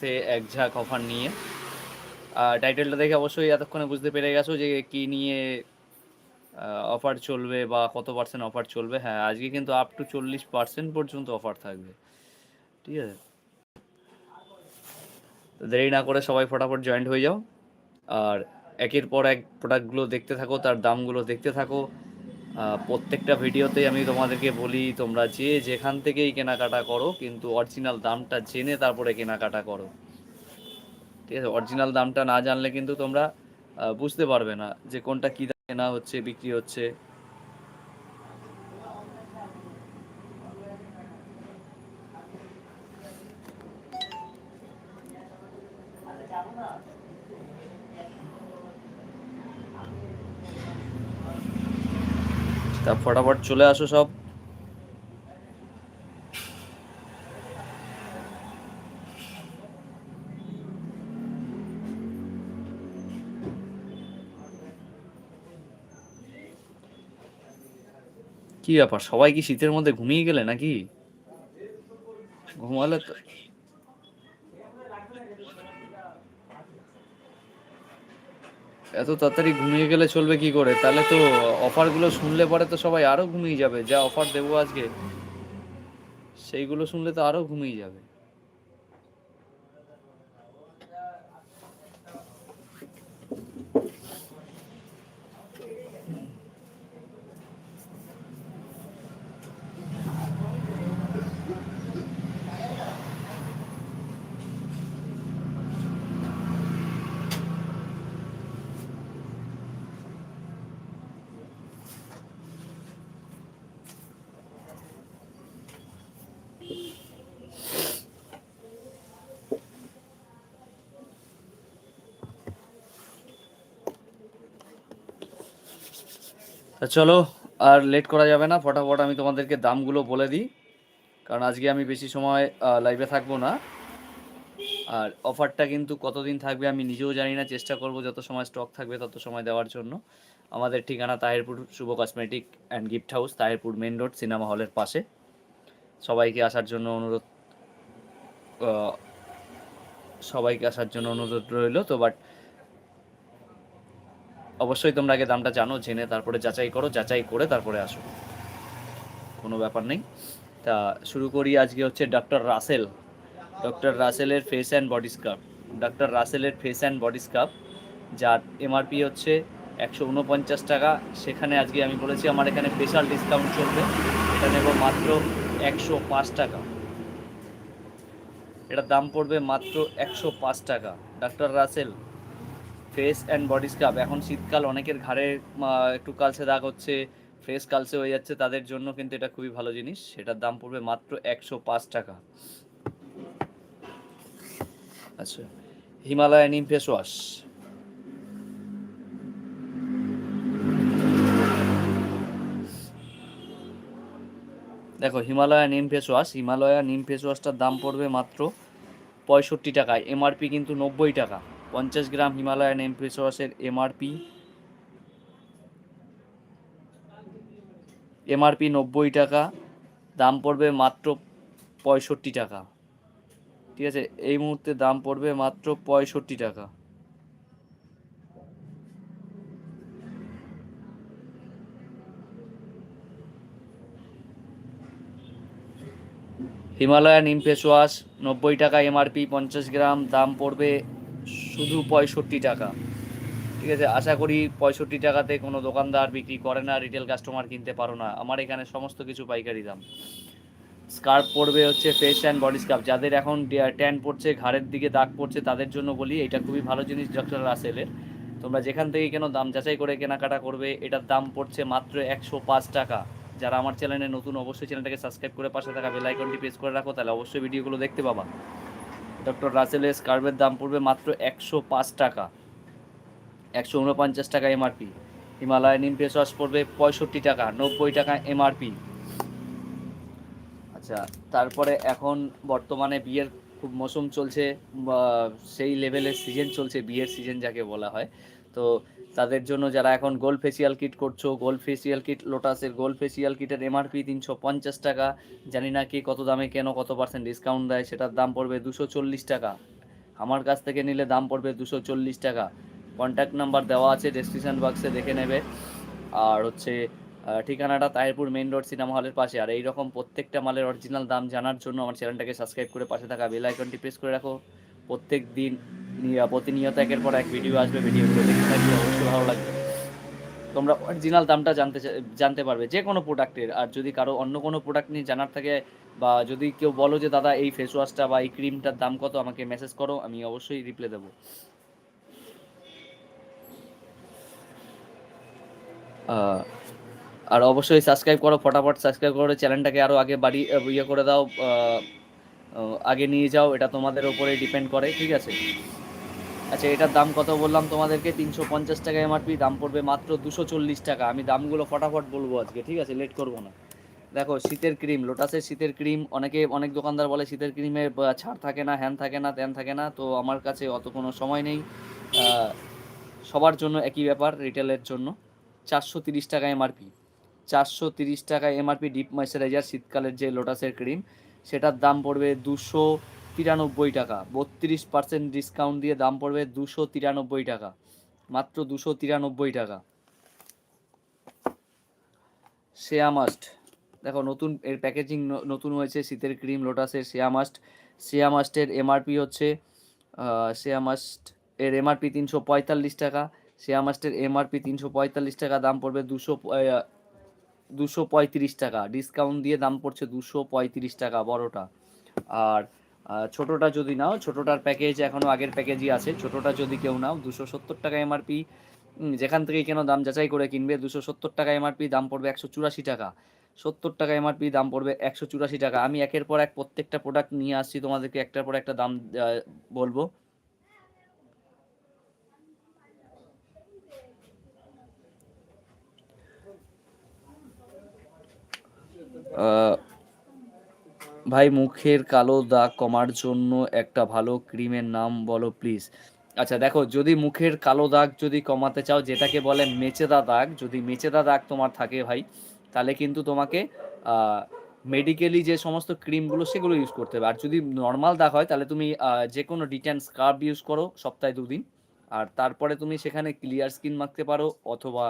সে এক ঝাঁক অফার নিয়ে। টাইটেলটা দেখে অবশ্যই এতক্ষণে বুঝতে পেরে গেছো যে কি নিয়ে অফার চলবে বা কত পার্সেন্ট অফার চলবে। হ্যাঁ আজকে কিন্তু আপ টু চল্লিশ পার্সেন্ট পর্যন্ত অফার থাকবে। ঠিক আছে? দেরি না করে সবাই ফটাফট জয়েন্ট হয়ে যাও। আর একের পর এক প্রোডাক্টগুলো দেখতে থাকো, তার দামগুলো দেখতে থাকো। প্রত্যেকটা ভিডিওতেই আমি তোমাদেরকে বলি তোমরা যে যেখান থেকেই কেনাকাটা করো, কিন্তু অরিজিনাল দামটা জেনে তারপরে কেনাকাটা করো। ঠিক আছে? অরিজিনাল দামটা না জানলে কিন্তু তোমরা বুঝতে পারবে না যে কোনটা কী কেনা হচ্ছে, বিক্রি হচ্ছে। তা ফটাফট চলে আসো সব। কি ব্যাপার? সবাই কি শীতের মধ্যে ঘুমিয়ে গেলে নাকি? ঘুমালে তো এত তাড়াতাড়ি ঘুমিয়ে গেলে চলবে কি করে? তাহলে তো অফারগুলো শুনলে পরে তো সবাই আরও ঘুমিয়ে যাবে। যা অফার দেবো আজকে, সেইগুলো শুনলে তো আরও ঘুমিয়ে যাবে। চলো, আর লেট করা যাবে না। ফটাফট আমি তোমাদেরকে দামগুলো বলে দিই। কারণ আজকে আমি বেশি সময় লাইভে থাকব না। আর অফারটা কিন্তু কতদিন থাকবে আমি নিজেও জানি না। চেষ্টা করব যত সময় স্টক থাকবে তত সময় দেওয়ার জন্য। আমাদের ঠিকানা Tahirpur Shuvo cosmetic and gift house Tahirpur main road cinema হলের পাশে। সবাইকে আসার জন্য অনুরোধ সবাইকে আসার জন্য অনুরোধ রইল। তো বাট অবশ্যই তোমরা আগে দামটা জানো, জেনে তারপরে যাচাই করো, যাচাই করে তারপরে আসো। কোনো ব্যাপার নেই। তা শুরু করি আজকে হচ্ছে ডক্টর রাসেল ডক্টর রাসেলের face and body scrub doctor রাসেলের ফেস অ্যান্ড বডি স্কাব যার এমআরপি হচ্ছে একশো উনপঞ্চাশ টাকা। সেখানে আজকে আমি বলেছি আমার এখানে স্পেশাল ডিসকাউন্ট চলবে। এটা নেব মাত্র একশো পাঁচ টাকা। এটার দাম পড়বে মাত্র একশো পাঁচ টাকা। Doctor Rashel face and body scrub এখন শীতকাল, অনেকের ঘাড়ে একটু কালচে দাগ হচ্ছে ফেস কালচে হয়ে যাচ্ছে, তাদের জন্য কিন্তু এটা খুবই ভালো জিনিস। সেটার দাম পড়বে মাত্র একশো পাঁচ টাকা। আচ্ছা হিমালয়ান নিম ফেস ওয়াশ। দেখো হিমালয়া নিম ফেস ওয়াশ। হিমালয়া নিম ফেস ওয়াশটার দাম পড়বে মাত্র পঁয়ষট্টি টাকায়। এমআরপি কিন্তু নব্বই টাকা। পঞ্চাশ গ্রাম হিমালয়া নিম ফেস ওয়াশের এমআরপি এমআরপি নব্বই টাকা, দাম পড়বে মাত্র পঁয়ষট্টি টাকা। ঠিক আছে, এই মুহূর্তে দাম পড়বে মাত্র পঁয়ষট্টি টাকা। হিমালয়া নিম ফেস ওয়াশ নব্বই টাকা, এমআরপি পঞ্চাশ গ্রাম, দাম পড়বে শুধু পঁয়ষট্টি টাকা। ঠিক আছে? আশা করি পঁয়ষট্টি টাকাতে কোনো দোকানদার বিক্রি করে না রিটেল কাস্টমার কিনতে পারো না। আমার এখানে সমস্ত কিছু পাইকারি দাম। স্কার্ফ পড়বে হচ্ছে ফেস অ্যান্ড বডি স্কার্ফ যাদের এখন ট্যান পড়ছে ঘাড়ের দিকে দাগ পড়ছে তাদের জন্য বলি, এটা খুবই ভালো জিনিস ডক্টর রাসেলের তোমরা যেখান থেকে কেন দাম যাচাই করে কেনাকাটা করবে, এটার দাম পড়ছে মাত্র একশো পাঁচ টাকা। যারা আমার চ্যানেলে নতুন, অবশ্যই চ্যানেলটাকে সাবস্ক্রাইব করে পাশে থাকা বেল আইকনটি প্রেস করে রাখো, তাহলে অবশ্যই ভিডিওগুলো দেখতে পাবা। ডক্টর রাসেল এস কার্ভের দাম পড়বে মাত্র একশো পাঁচ টাকা। একশো উনপঞ্চাশ টাকা এমআরপি। হিমালয়ান নিম ফেস ওয়াশ পড়বে পঁয়ষট্টি টাকা, নব্বই টাকা এমআরপি। আচ্ছা তারপরে এখন বর্তমানে বিয়ের খুব মৌসুম চলছে সেই লেভেলের সিজন চলছে, বিয়ের সিজন যাকে বলা হয়। তো তাদের জন্য যারা এখন গোল্ড ফেসিয়াল কিট করছ গোল্ড ফেসিয়াল কিট লোটাসের গোল্ড ফেসিয়াল কিটের এমআরপি তিনশো পঞ্চাশ টাকা। জানি না কি কত দামে কেন কত পার্সেন্ট ডিসকাউন্ট দেয়, সেটার দাম পড়বে দুশো চল্লিশ টাকা। আমার কাছ থেকে নিলে দাম পড়বে দুশো চল্লিশ টাকা। কন্ট্যাক্ট নাম্বার দেওয়া আছে ডেসক্রিপশন বক্সে দেখে নেবে। আর হচ্ছে ঠিকানাটা তাহিরপুর মেইন রোড সিনেমা হলের পাশে। আর এই রকম প্রত্যেকটা মালের অরিজিনাল দাম জানার জন্য আমার চ্যানেলটাকে সাবস্ক্রাইব করে পাশে থাকা বেল আইকনটি প্রেস করে রাখো। প্রত্যেক দিন প্রতিনিয়ত একের পর এক ভিডিও আসবে ভিডিওগুলো দেখতে থাকবে অবশ্যই ভালো লাগবে। তোমরা অরিজিনাল দামটা জানতে জানতে পারবে যে কোনো প্রোডাক্টের আর যদি কারও অন্য কোনো প্রোডাক্ট নিয়ে জানার থাকে বা যদি কেউ বলো যে, দাদা, এই ফেস ওয়াশটা বা এই ক্রিমটার দাম কত? আমাকে মেসেজ করো, আমি অবশ্যই রিপ্লাই দেবো। আর অবশ্যই সাবস্ক্রাইব করো, ফটাফট সাবস্ক্রাইব করে চ্যানেলটাকে আরও আগে বাড়ি ইয়ে করে দাও। আগে নিয়ে যাও, এটা তোমাদের ওপরে ডিপেন্ড করে, ঠিক আছে? আচ্ছা এটার দাম কত বললাম তোমাদেরকে? তিনশো পঞ্চাশ টাকা এমআরপি দাম পড়বে মাত্র দুশো চল্লিশ টাকা। আমি দামগুলো ফটাফট বলব আজকে, ঠিক আছে? লেট করব না। দেখো, শীতের ক্রিম, লোটাসের শীতের ক্রিম, অনেকে, অনেক দোকানদার বলে শীতের ক্রিমে ছাড় থাকে না, হ্যান থাকে না, ত্যান থাকে না, তো আমার কাছে অত কোনো সময় নেই। সবার জন্য একই ব্যাপার রিটেলের জন্য। চারশো তিরিশ টাকা এমআরপি চারশো তিরিশ টাকা এমআরপি ডিপ ময়শ্চারাইজার শীতকালের যে লোটাসের ক্রিম, সেটার দাম পড়বে দুশো তিরানব্বই টাকা। বত্রিশ পার্সেন্ট ডিসকাউন্ট দিয়ে দাম পড়বে দুশো তিরানব্বই টাকা। মাত্র দুশো তিরানব্বই টাকা। শেয়া মাস্ট দেখো, নতুন এর প্যাকেজিং নতুন হয়েছে শীতের ক্রিম লোটাসের শেয়া মাস্ট শেয়া মাস্টের এমআরপি হচ্ছে শেয়া মাস্ট এর এমআরপি তিনশো পঁয়তাল্লিশ টাকা। শেয়া মাস্টের এমআরপি তিনশো পঁয়তাল্লিশ টাকা, দাম পড়বে দুশো দুশো পঁয়ত্রিশ টাকা। ডিসকাউন্ট দিয়ে দাম পড়ছে দুশো পঁয়ত্রিশ টাকা বড়টা। আর ছোটোটা যদি নাও ছোটোটার প্যাকেজ এখনও আগের প্যাকেজই আছে। ছোটোটা যদি কেউ নাও দুশো সত্তর টাকা এমআরপি যেখান থেকে কেন দাম যাচাই করে কিনবে দুশো সত্তর টাকা এমআরপি দাম পড়বে একশো চুরাশি টাকা। সত্তর টাকা এমআরপি দাম পড়বে একশো চুরাশি টাকা। আমি একের পর এক প্রত্যেকটা প্রোডাক্ট নিয়ে আসছি তোমাদেরকে একটার পর একটা দাম বলব। আহ, ভাই, মুখের কালো দাগ কমার জন্য একটা ভালো ক্রিমের নাম বলো প্লিজ আচ্ছা দেখো, যদি মুখের কালো দাগ যদি কমাতে চাও, যেটাকে বলে মেচেদা দাগ, যদি মেচেদা দাগ তোমার থাকে ভাই, তাহলে কিন্তু তোমাকে মেডিকেলি যে সমস্ত ক্রিমগুলো সেগুলো ইউজ করতে হবে। আর যদি নর্মাল দাগ হয়, তাহলে তুমি যে কোনো ডিটেন স্কার্ব ইউজ করো সপ্তাহে দুদিন। আর তারপরে তুমি সেখানে ক্লিয়ার স্কিন মাখতে পারো, অথবা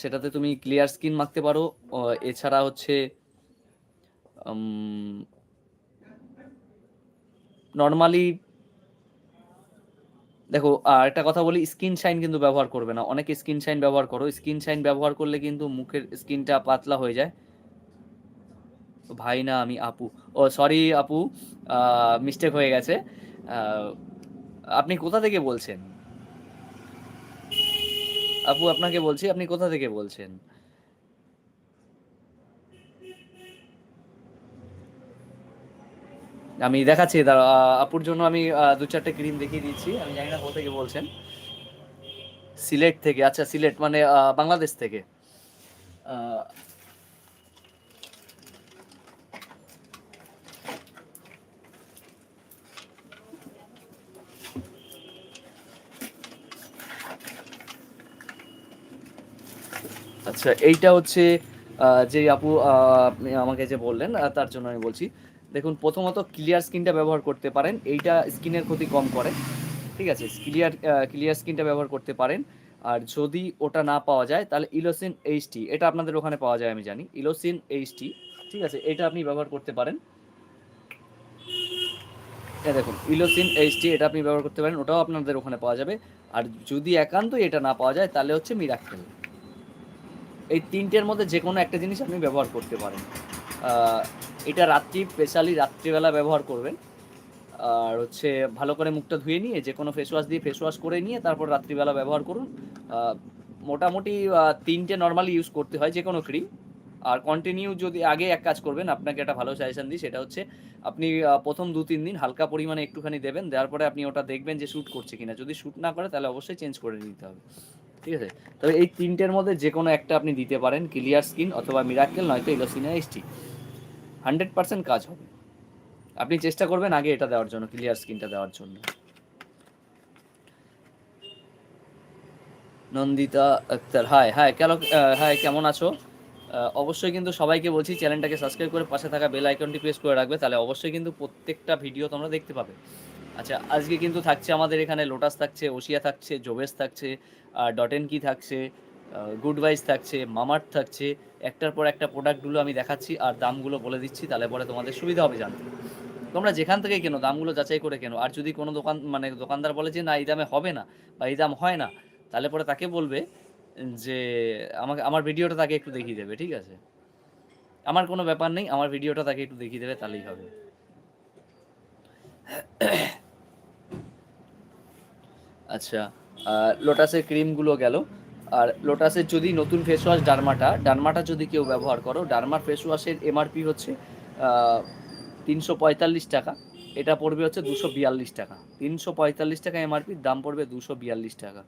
সেটাতে তুমি ক্লিয়ার স্কিন মাখতে পারো। এছাড়া হচ্ছে নর্মালি দেখো, আর একটা কথা বলি স্কিন শাইন কিন্তু ব্যবহার করবে না। অনেকে স্কিন শাইন ব্যবহার করো। স্কিন শাইন ব্যবহার করলে কিন্তু মুখের স্কিনটা পাতলা হয়ে যায়। ভাই না, আমি আপু। ও সরি আপু মিস্টেক হয়ে গেছে। আপনি কোথা থেকে বলছেন? আপু, আপনাকে বলছি, আপনি কোথা থেকে বলছেন? আমি দেখাচ্ছি আপুর জন্য আমি দু চারটে ক্রিম দেখিয়ে দিচ্ছি, আমি জানি না কোথা থেকে বলছেন। সিলেট থেকে আচ্ছা সিলেট মানে বাংলাদেশ থেকে। আচ্ছা এইটা হচ্ছে যে আপু আমাকে যে বললেন তার জন্য আমি বলছি। দেখুন, প্রথমত ক্লিয়ার স্কিনটা ব্যবহার করতে পারেন। এইটা স্কিনের ক্ষতি কম করে। ঠিক আছে? ক্লিয়ার ক্লিয়ার স্কিনটা ব্যবহার করতে পারেন। আর যদি ওটা না পাওয়া যায়, তাহলে ইলোসিন এইচটি এটা আপনাদের ওখানে পাওয়া যায়, আমি জানি। ইলোসিন এইচটি ঠিক আছে? এটা আপনি ব্যবহার করতে পারেন। দেখুন ইলোসিন এইচটি এটা আপনি ব্যবহার করতে পারেন। ওটাও আপনাদের ওখানে পাওয়া যাবে। আর যদি একান্তই এটা না পাওয়া যায়, তাহলে হচ্ছে মিরাক্কেল এই তিনটের মধ্যে যে কোনো একটা জিনিস আপনি ব্যবহার করতে পারেন। এটা রাত্রি স্পেশালি রাত্রিবেলা ব্যবহার করবেন। আর হচ্ছে ভালো করে মুখটা ধুয়ে নিয়ে যে কোনো ফেস ওয়াশ দিয়ে ফেস ওয়াশ করে নিয়ে তারপর রাত্রিবেলা ব্যবহার করুন। মোটামুটি তিনটে নর্মালি ইউজ করতে হয় যে কোনো ক্রিম আর কন্টিনিউ যদি আগে এক কাজ করবেন, আপনাকে একটা ভালো সাজেশন দিই, সেটা হচ্ছে আপনি প্রথম দু তিন দিন হালকা পরিমাণে একটুখানি দেবেন, দেওয়ার পরে আপনি ওটা দেখবেন যে শ্যুট করছে কিনা। যদি শ্যুট না করে, তাহলে অবশ্যই চেঞ্জ করে নিতে হবে। ঠিক আছে? তবে এই তিনটের মধ্যে যে কোনো একটা আপনি দিতে পারেন ক্লিয়ার স্কিন অথবা মিরাক্কেল নয়তো ইলোসিনা এসটি হান্ড্রেড পার্সেন্ট কাজ হবে। আপনি চেষ্টা করবেন আগে এটা দেওয়ার জন্য ক্লিয়ার স্কিনটা দেওয়ার জন্য। নন্দিতা আক্তার হাই হাই কেন হাই কেমন আছো? অবশ্যই কিন্তু সবাইকে বলছি চ্যানেলটাকে সাবস্ক্রাইব করে পাশে থাকা বেল আইকনটি প্রেস করে রাখবে, তাহলে অবশ্যই কিন্তু প্রত্যেকটা ভিডিও তোমরা দেখতে পাবে। আচ্ছা আজকে কিন্তু থাকছে আমাদের এখানে লোটাস থাকছে ওশিয়া থাকছে জোবেস থাকছে ডটেন কি থাকছে গুড ভাইস থাকছে মামার্ট থাকছে, একটার পর একটা প্রোডাক্টগুলো আমি দেখাচ্ছি আর দামগুলো বলে দিচ্ছি, তাহলে পরে তোমাদের সুবিধা হবে জানতে। তোমরা যেখান থেকে কেনো, দামগুলো যাচাই করে কেনো, আর যদি কোনো দোকান মানে দোকানদার বলে যে না, এই দামে হবে না বা এই দাম হয় না, তাহলে পরে তাকে বলবে যে, আমাকে, আমার ভিডিওটা তাকে একটু দেখিয়ে দেবে, ঠিক আছে? আমার কোনো ব্যাপার নেই, আমার ভিডিওটা তাকে একটু দেখিয়ে দেবে, তাহলেই হবে। আচ্ছা লোটাসের ক্রিমগুলো গেল। আর লোটাসের যদি নতুন ফেস ওয়াশ ডারমাটা ডারমাটা যদি কেউ ব্যবহার করো, ডারমার ফেস ওয়াশের এমআরপি হচ্ছে তিনশো পঁয়তাল্লিশ টাকা। এটা পড়বে হচ্ছে দুশো বিয়াল্লিশ টাকা। তিনশো পঁয়তাল্লিশ টাকা এমআরপির দাম পড়বে দুশো বিয়াল্লিশ টাকা।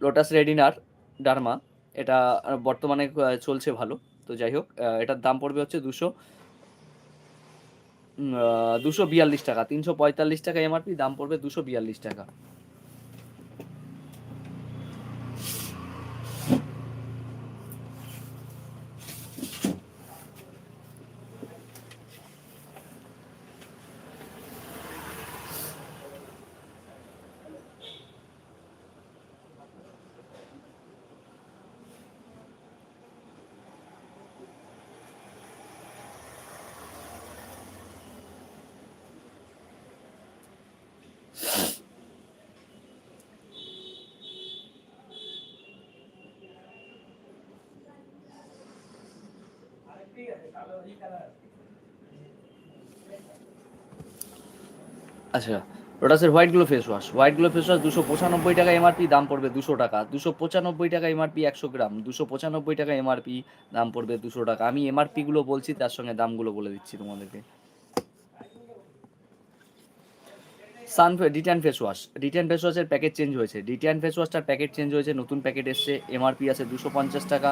লোটাস রেডিনার ডারমা, এটা বর্তমানে চলছে ভালো। তো যাই হোক এটার দাম পড়বে হচ্ছে দুশো দুশো বিয়াল্লিশ টাকা। তিনশো পঁয়তাল্লিশ টাকা এমআরপি দাম পড়বে দুশো বিয়াল্লিশ টাকা। আচ্ছা লোটাসের white glow face wash white glow face wash দুশো পঁচানব্বই টাকা এমআরপি দাম পড়বে দুশো টাকা। দুশো পঁচানব্বই টাকা এমআরপি একশো গ্রাম। দুশো পঁচানব্বই টাকা এমআরপি দাম পড়বে দুশো টাকা। আমি এমআরপিগুলো বলছি, তার সঙ্গে দামগুলো বলে দিচ্ছি তোমাদেরকে। Sun detan face wash detan face ওয়াশের প্যাকেট চেঞ্জ হয়েছে। ডিটান ফেস ওয়াশটার প্যাকেট চেঞ্জ হয়েছে, নতুন প্যাকেট এসছে এমআরপি আছে দুশো পঞ্চাশ টাকা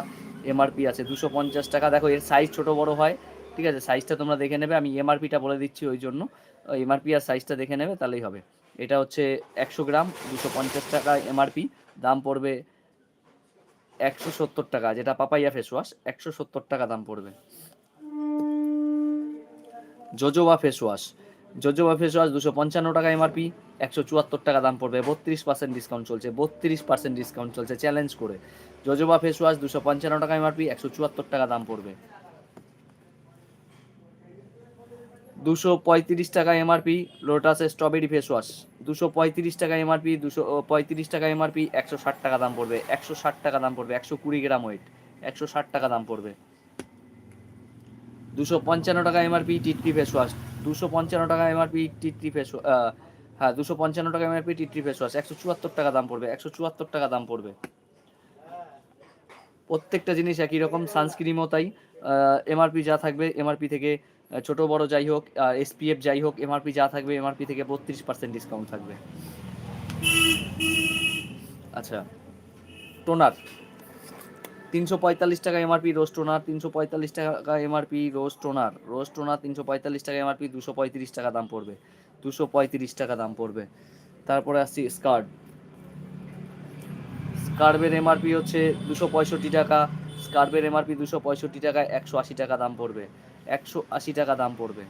এমআরপি আছে দুশো পঞ্চাশ টাকা। দেখো, এর সাইজ ছোট বড় হয়, ঠিক আছে? সাইজটা তোমরা দেখে নেবে, আমি এমআরপিটা বলে দিচ্ছি ওই জন্য। এমআরপি আর সাইজটা দেখে নেবে, তাহলেই হবে। এটা হচ্ছে একশো গ্রাম, দুশো পঞ্চাশ টাকা এমআরপি দাম পড়বে একশো সত্তর টাকা, যেটা পাপাইয়া ফেস ওয়াশ একশো সত্তর টাকা দাম পড়বে। Jojoba face wash jojoba face wash দুশো পঞ্চান্ন টাকা এমআরপি একশো চুয়াত্তর টাকা দাম পড়বে, বত্রিশ পার্সেন্ট ডিসকাউন্ট চলছে, বত্রিশ পার্সেন্ট ডিসকাউন্ট চলছে চ্যালেঞ্জ করে। জোজোবা ফেস ওয়াশ দুশো পঞ্চান্ন টাকা এমআরপি একশো চুয়াত্তর টাকা দাম পড়বে। দুশো পঁয়ত্রিশ টাকা এমআরপি লোটাসের স্ট্রবেরি ফেস ওয়াশ দুশো পঁয়ত্রিশ টাকা এমআরপি দুশো পঁয়ত্রিশ টাকা এমআরপি একশো ষাট টাকা দাম পড়বে, একশো ষাট টাকা দাম পড়বে, একশো কুড়ি গ্রাম ওয়েট একশো ষাট টাকা দাম পড়বে। দুশো পঞ্চান্ন টাকা এমআরপি টিটরি ফেস ওয়াশ দুশো পঞ্চান্ন টাকা এমআরপি টিটরি ফেস হ্যাঁ দুশো পঞ্চান্ন টাকা এমআরপি টিটরি ফেস ওয়াশ একশো চুয়াত্তর টাকা দাম পড়বে, একশো চুয়াত্তর টাকা দাম পড়বে। প্রত্যেকটা জিনিস একই রকম সানস্ক্রিনও তাই। এমআরপি যা থাকবে এমআরপি থেকে ছোট বড় যাই হোক এসপিএফ যাই হোক এমআরপি যা থাকবে এমআরপি থেকে বত্রিশ পার্সেন্ট ডিসকাউন্ট থাকবে। আচ্ছা টোনার তিনশো পঁয়তাল্লিশ টাকা এমআরপি রোজ টোনার তিনশো পঁয়তাল্লিশ টাকা MRP rose toner rose toner তিনশো পঁয়তাল্লিশ টাকা এমআরপি দুশো পঁয়ত্রিশ টাকা দাম পড়বে, দুশো পঁয়ত্রিশ টাকা দাম পড়বে। তারপরে আসছি স্কার্ট স্কার্বের এমআরপি হচ্ছে দুশো পঁয়ষট্টি টাকা স্কার্বের এমআরপি দুশো পঁয়ষট্টি টাকা একশো আশি টাকা দাম পড়বে, একশো আশি টাকা দাম পড়বে।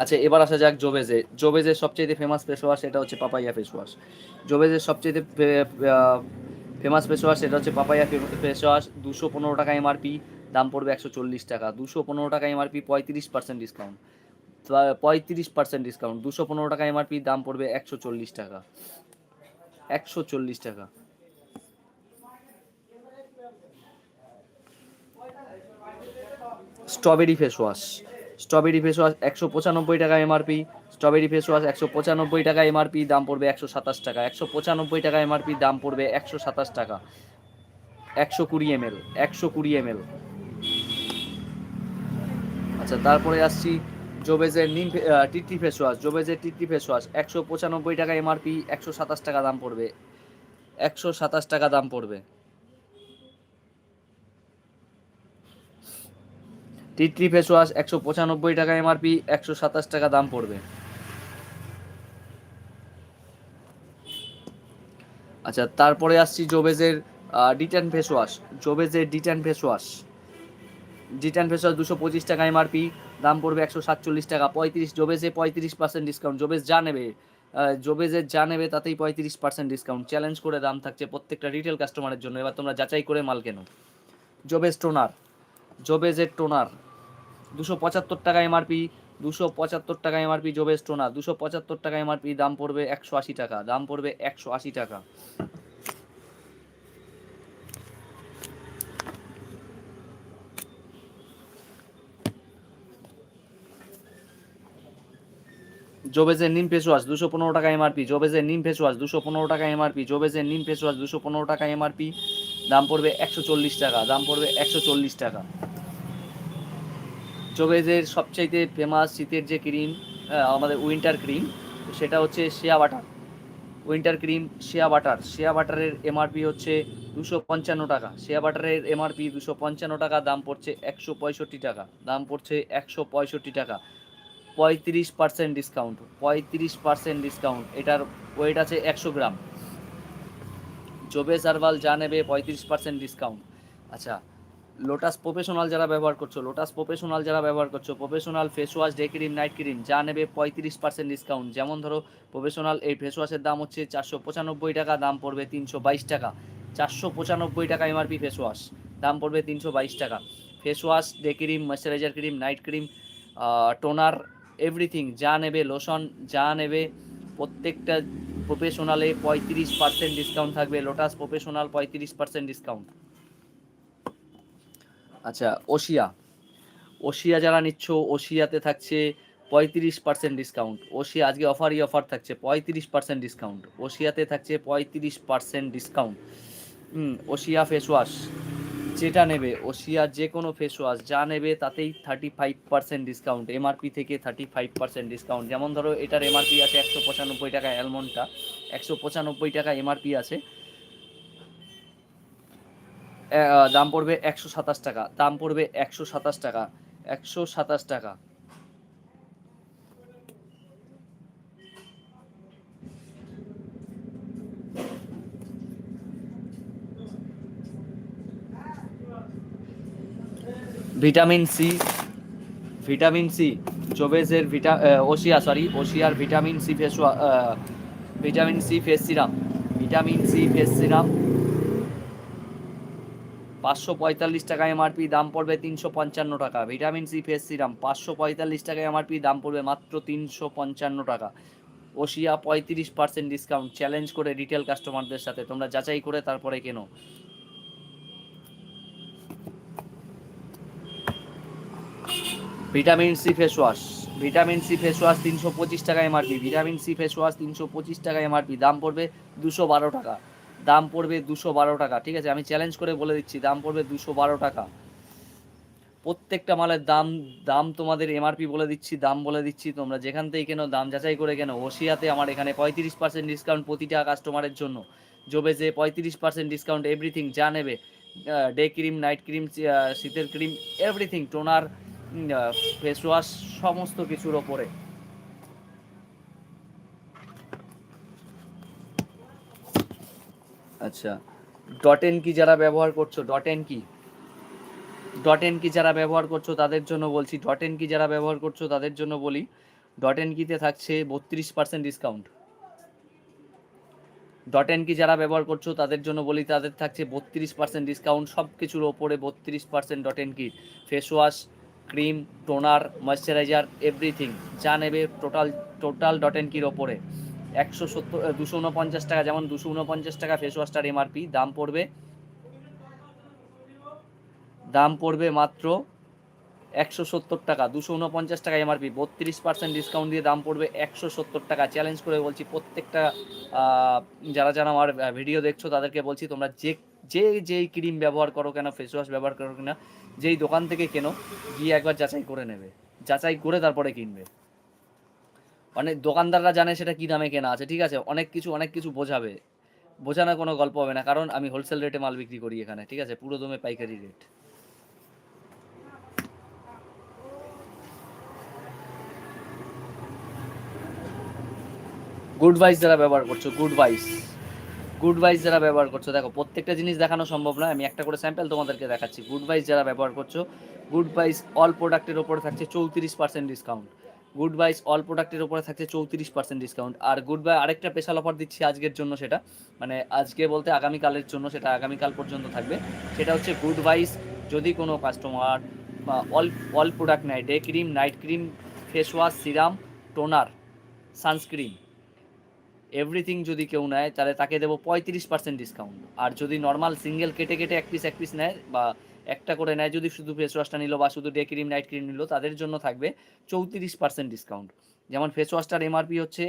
আচ্ছা এবার আসা যাক জোবেজে জোবেজের সবচেয়ে ফেমাস ফেস ওয়াশ এটা হচ্ছে পাপাইয়া ফেস ওয়াশ জোবেজের সবচেয়ে ফেমাস ফেস ওয়াশ এটা হচ্ছে পাপাইয়া ফেস ওয়াশ দুশো পনেরো টাকা এমআরপি দাম পড়বে একশো চল্লিশ টাকা। দুশো পনেরো টাকা এমআরপি পঁয়ত্রিশ পার্সেন্ট ডিসকাউন্ট পঁয়ত্রিশ পার্সেন্ট ডিসকাউন্ট দুশো পনেরো টাকা এমআরপি দাম পড়বে একশো চল্লিশ টাকা। একশো চল্লিশ টাকা। Strawberry face wash strawberry face wash একশো পঁচানব্বই টাকা এমআরপি স্ট্রবেরি ফেস ওয়াশ একশো পঁচানব্বই টাকা এমআরপি দাম পড়বে একশো সাতাশ টাকা। একশো পঁচানব্বই টাকা এমআরপি দাম পড়বে একশো সাতাশ টাকা। একশো কুড়ি এমএল একশো কুড়ি এমএল আচ্ছা তারপরে আসছি জোবেজের নিম টিট্রি ফেস ওয়াশ। জোবেজের টিট্রি ফেস ওয়াশ, একশো পঁচানব্বই টাকা এমআরপি একশো সাতাশ টাকা দাম পড়বে। একশো সাতাশ টাকা দাম পড়বে। টিট্রি ফেস ওয়াশ একশো পঁচানব্বই টাকা এমআরপি একশো সাতাশ টাকা দাম পড়বে। আচ্ছা তারপরে আসছি জোবেজের detan face wash জোবেজের detan face wash detan face wash দুশো পঁচিশ টাকা এমআরপি দাম পড়বে একশো সাতচল্লিশ টাকা, পঁয়ত্রিশ জোবেজে পঁয়ত্রিশ পার্সেন্ট ডিসকাউন্ট জোবেজ যা নেবে জোবেজের যা নেবে তাতেই পঁয়ত্রিশ পার্সেন্ট ডিসকাউন্ট চ্যালেঞ্জ করে দাম থাকছে প্রত্যেকটা রিটেল কাস্টমারের জন্য, এবার তোমরা যাচাই করে মাল কেনো। জোবেজ টোনার জোবেজের টোনার দুশো পঁচাত্তর টাকা এমআরপি দুশো পঁচাত্তর টাকা এমআরপি জোবেজ টোনার দুশো পঁচাত্তর টাকা এমআরপি দাম পড়বে একশো আশি টাকা, দাম পড়বে একশো আশি টাকা। জোবেজের নিম ফেস ওয়াশ দুশো পনেরো টাকা এমআরপি জোবেজের নিম ফেস ওয়াশ দুশো পনেরো টাকা এমআরপি জোবেজের নিম ফেস ওয়াশ দুশো পনেরো টাকা এমআরপি দাম পড়বে একশো চল্লিশ টাকা, দাম পড়বে একশো চল্লিশ টাকা। জোবেজের সবচাইতে ফেমাস শীতের যে ক্রিম আমাদের উইন্টার ক্রিম সেটা হচ্ছে shea butter winter cream shea butter shea বাটারের MRP হচ্ছে দুশো পঞ্চান্ন টাকা। শেয়া বাটারের এমআরপি দুশো পঞ্চান্ন টাকা, দাম পড়ছে একশো পঁয়ষট্টি টাকা। দাম পড়ছে একশো পঁয়ষট্টি টাকা। পঁয়ত্রিশ পার্সেন্ট ডিসকাউন্ট পঁয়ত্রিশ পার্সেন্ট ডিসকাউন্ট এটার ওয়েট আছে একশো গ্রাম। জোবে সার্ভাল যা নেবে পঁয়ত্রিশ পার্সেন্ট ডিসকাউন্ট আচ্ছা লোটাস প্রফেশনাল যারা ব্যবহার করছ লোটাস প্রফেশনাল যারা ব্যবহার করছ professional face wash day cream night cream যা নেবে পঁয়ত্রিশ পার্সেন্ট ডিসকাউন্ট যেমন ধরো প্রফেশনাল এই ফেস ওয়াশের দাম হচ্ছে চারশো পঁচানব্বই টাকা, দাম পড়বে তিনশো বাইশ টাকা। চারশো পঁচানব্বই টাকা এমআরপি ফেস ওয়াশ দাম পড়বে তিনশো বাইশ টাকা। Face wash day cream moisturiser cream night cream toner everything যা নেবে লোশন যা নেবে প্রত্যেকটা প্রফেশনালে পঁয়ত্রিশ পার্সেন্ট ডিসকাউন্ট থাকবে। লোটাস প্রফেশনাল পঁয়ত্রিশ পার্সেন্ট ডিসকাউন্ট আচ্ছা ওশিয়া। ওশিয়া যারা নিচ্ছ, ওশিয়াতে থাকছে পঁয়ত্রিশ পার্সেন্ট ডিসকাউন্ট ওশিয়া আজকে অফারই অফার থাকছে, পঁয়ত্রিশ পার্সেন্ট ডিসকাউন্ট ওশিয়াতে থাকছে পঁয়ত্রিশ percent discount Oshea face wash যেটা নেবে, ওশিয়া যে কোনো ফেস ওয়াশ যা নেবে তাতেই thirty five percent discount MRP থেকে থার্টি ফাইভ পার্সেন্ট ডিসকাউন্ট যেমন ধরো, এটার এমআরপি আছে একশো পঁচানব্বই টাকা অ্যালমন্ডটা একশো পঁচানব্বই টাকা এমআরপি আছে। দাম পড়বে একশো সাতাশ টাকা। দাম পড়বে একশো সাতাশ টাকা। একশো সাতাশ টাকা। Vitamin C. Vitamin C. জোবেজের vita Oshea sorry ওশিয়ার vitamin C face vitamin C face serum. Vitamin C face serum. পাঁচশো পঁয়তাল্লিশ টাকা এমআরপি, দাম পড়বে তিনশো পঞ্চান্ন টাকা। ভিটামিন সি, ফেস সিরাম পাঁচশো পঁয়তাল্লিশ টাকা এমআরপি, দাম পড়বে মাত্র তিনশো পঞ্চান্ন টাকা। ওশিয়া পঁয়ত্রিশ পার্সেন্ট ডিসকাউন্ট চ্যালেঞ্জ করে রিটেল কাস্টমারদের সাথে। তোমরা যাচাই করে তারপরে কেনো। Vitamin C, face wash. Vitamin C, face wash তিনশো পঁচিশ টাকা MRP. Vitamin C, face wash তিনশো পঁচিশ টাকা এমআরপি। দাম পড়বে দুশো বারো টাকা। দাম পড়বে দুশো বারো টাকা, ঠিক আছে? আমি চ্যালেঞ্জ করে বলে দিচ্ছি, দাম পড়বে দুশো বারো টাকা। প্রত্যেকটা মালের দাম দাম তোমাদের এমআরপি বলে দিচ্ছি, দাম বলে দিচ্ছি, তোমরা যেখান থেকে কেন, দাম যাচাই করে কেন। ওশিয়াতে আমার এখানে পঁয়ত্রিশ পার্সেন্ট ডিসকাউন্ট প্রতিটা কাস্টমারের জন্য। জোবেজে পঁয়ত্রিশ পার্সেন্ট ডিসকাউন্ট এভরিথিং যা নেবে ডে ক্রিম নাইট ক্রিম শীতের cream everything toner face wash সমস্ত কিছুর ওপরে। আচ্ছা ডট এন কি যারা ব্যবহার করছ? Dot and key? Dot and key যারা ব্যবহার করছ তাদের জন্য বলছি ডট এন কি যারা ব্যবহার করছ তাদের জন্য বলি ডট এন কিতে থাকছে বত্রিশ percent discount dot N key যারা ব্যবহার করছ তাদের জন্য বলি, তাদের থাকছে বত্রিশ পার্সেন্ট ডিসকাউন্ট সব কিছুর ওপরে বত্রিশ percent Dot n Key. Face wash cream toner moisturiser everything যা নেবে টোটাল টোটাল ডট এন কির ওপরে। একশো সত্তর দুশো উনপঞ্চাশ টাকা, যেমন দুশো উনপঞ্চাশ টাকা ফেস ওয়াশটার এমআরপি দাম পড়বে দাম পড়বে মাত্র একশো সত্তর টাকা, দুশো উনপঞ্চাশ টাকা এমআরপি বত্রিশ পার্সেন্ট ডিসকাউন্ট দিয়ে দাম পড়বে একশো সত্তর টাকা। চ্যালেঞ্জ করে বলছি প্রত্যেকটা যারা যারা আমার ভিডিও দেখছ, তাদেরকে বলছি তোমরা যে যে, যেই ক্রিম ব্যবহার করো কেন ফেস ওয়াশ ব্যবহার করো কিনা, যেই দোকান থেকে কেনো, গিয়ে একবার যাচাই করে নেবে। যাচাই করে তারপরে কিনবে। অনেক দোকানদাররা জানে সেটা কি দামে কেনা আছে, ঠিক আছে? অনেক কিছু অনেক কিছু বোঝাবে। বোঝানোর কোনো গল্প হবে না, কারণ আমি হোলসেল রেটে মাল বিক্রি করি এখানে, ঠিক আছে? পুরো দমে পাইকারি রেট গুড ভাইস যারা ব্যবহার করছ গুড ভাইস গুড ভাইস যারা ব্যবহার করছ, দেখো, প্রত্যেকটা জিনিস দেখানো সম্ভব নয়, আমি একটা করে স্যাম্পল তোমাদেরকে দেখাচ্ছি। গুড ভাইস যারা ব্যবহার করছ গুড ভাইস অল প্রোডাক্টের ওপরে থাকছে চৌত্রিশ percent discount good vibes all প্রোডাক্টের ওপরে থাকছে চৌত্রিশ পার্সেন্ট ডিসকাউন্ট আর গুড বাই আরেকটা স্পেশাল অফার দিচ্ছি আজকের জন্য সেটা। মানে আজকে বলতে আগামীকালের জন্য সেটা আগামীকাল পর্যন্ত থাকবে। সেটা হচ্ছে গুড ভাইস যদি কোনো কাস্টমার বা অল অল প্রোডাক্ট নেয় day cream night cream face wash serum toner sunscreen everything যদি কেউ নেয়, তাহলে তাকে দেবো পঁয়ত্রিশ পার্সেন্ট ডিসকাউন্ট আর যদি নর্মাল সিঙ্গেল কেটে কেটে এক পিস এক পিস নেয় বা একটা করে নেয় যদি শুধু ফেস ওয়াশটা নিল বা শুধু ডে ক্রিম নাইট ক্রিম নিল, তাদের জন্য থাকবে চৌত্রিশ পার্সেন্ট ডিসকাউন্ট যেমন ফেস ওয়াশটার এমআরপি হচ্ছে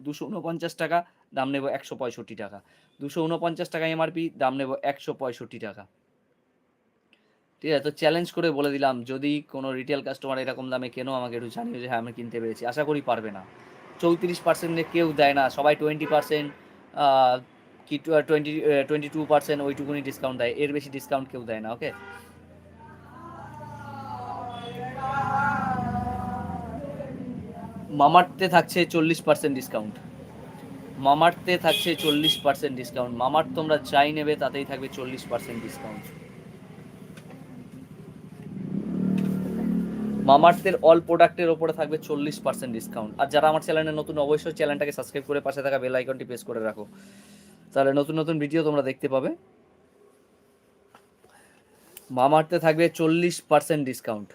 দুশো উনপঞ্চাশ টাকা, দাম নেব একশো পঁয়ষট্টি টাকা। দুশো উনপঞ্চাশ টাকা এমআরপি দাম নেব একশো পঁয়ষট্টি টাকা। ঠিক আছে, তো চ্যালেঞ্জ করে বলে দিলাম, যদি কোনো রিটেল কাস্টমার এরকম দামে কেন আমাকে একটু জানিয়ে যে হ্যাঁ আমি কিনতে পেরেছি। আশা করি পারবে না। চৌত্রিশ পার্সেন্টে কেউ দেয় না, সবাই টোয়েন্টি পার্সেন্ট কি টোয়েন্টি টোয়েন্টি টু পার্সেন্ট ওইটুকুনি ডিসকাউন্ট দেয়। এর বেশি ডিসকাউন্ট কেউ দেয় না ওকে মামার্থে থাকছে চল্লিশ পার্সেন্ট ডিসকাউন্ট মামার্থে থাকছে চল্লিশ পার্সেন্ট ডিসকাউন্ট মামার্থ তোমরা যাই নেবে, তাতেই থাকবে চল্লিশ পার্সেন্ট ডিসকাউন্ট মামার্থের অল প্রোডাক্টের ওপরে থাকবে চল্লিশ পার্সেন্ট ডিসকাউন্ট আর যারা আমার চ্যানেলে নতুন, অবশ্যই চ্যানেলটাকে সাবস্ক্রাইব করে পাশে থাকা বেল আইকনটি প্রেস করে রাখো। তাহলে নতুন নতুন ভিডিও তোমরা দেখতে পাবে। মামার্থে থাকবে চল্লিশ পার্সেন্ট ডিসকাউন্ট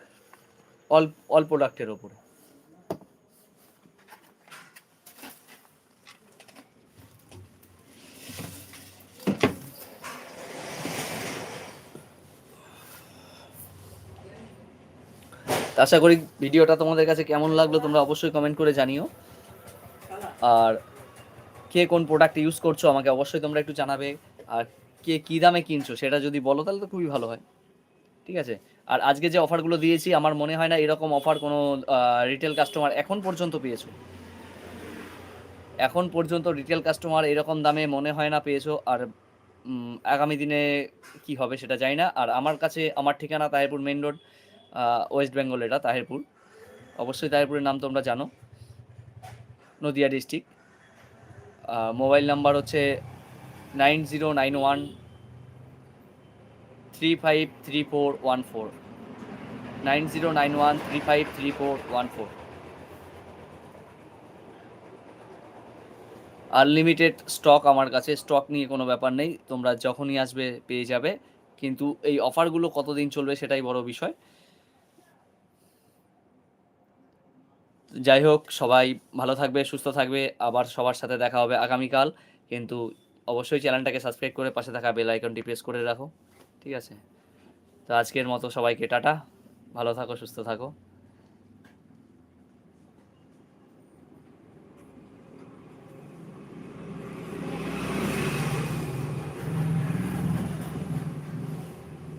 অল অল প্রোডাক্টের ওপরে। আশা করি ভিডিওটা তোমাদের কাছে কেমন লাগল তোমরা অবশ্যই কমেন্ট করে জানিও। আর কে কোন প্রোডাক্ট ইউজ করছ আমাকে অবশ্যই তোমরা একটু জানাবে। আর কে কী দামে কিনছো সেটা যদি বলো তাহলে তো খুবই ভালো হয়। ঠিক আছে? আর আজকে যে অফারগুলো দিয়েছি, আমার মনে হয় না এরকম অফার কোনো রিটেল কাস্টমার এখন পর্যন্ত পেয়েছ। এখন পর্যন্ত রিটেল কাস্টমার এরকম দামে মনে হয় না পেয়েছ। আর আগামী দিনে কি হবে সেটা জানি না। আর আমার কাছে, আমার ঠিকানা Tahirpur main road West Bengal এটা, তাহিরপুর। অবশ্যই তাহিরপুরের নাম তোমরা জানো। নদিয়া ডিস্ট্রিক্ট। মোবাইল নাম্বার হচ্ছে nine zero nine one three five three four one four. Nine zero nine one three five three four one four. Unlimited stock আমার কাছে, স্টক নিয়ে কোনো ব্যাপার নেই, তোমরা যখনই আসবে পেয়ে যাবে, কিন্তু এই অফারগুলো কতদিন চলবে সেটাই বড় বিষয়। যাই হোক, সবাই ভালো থাকবে, সুস্থ থাকবে। আবার সবার সাথে দেখা হবে আগামীকাল। কিন্তু অবশ্যই চ্যানেলটাকে সাবস্ক্রাইব করে পাশে থাকা বেল আইকনটি প্রেস করে রাখো। ঠিক আছে? তো আজকের মতো সবাইকে টাটা। ভালো থাকো, সুস্থ থাকো।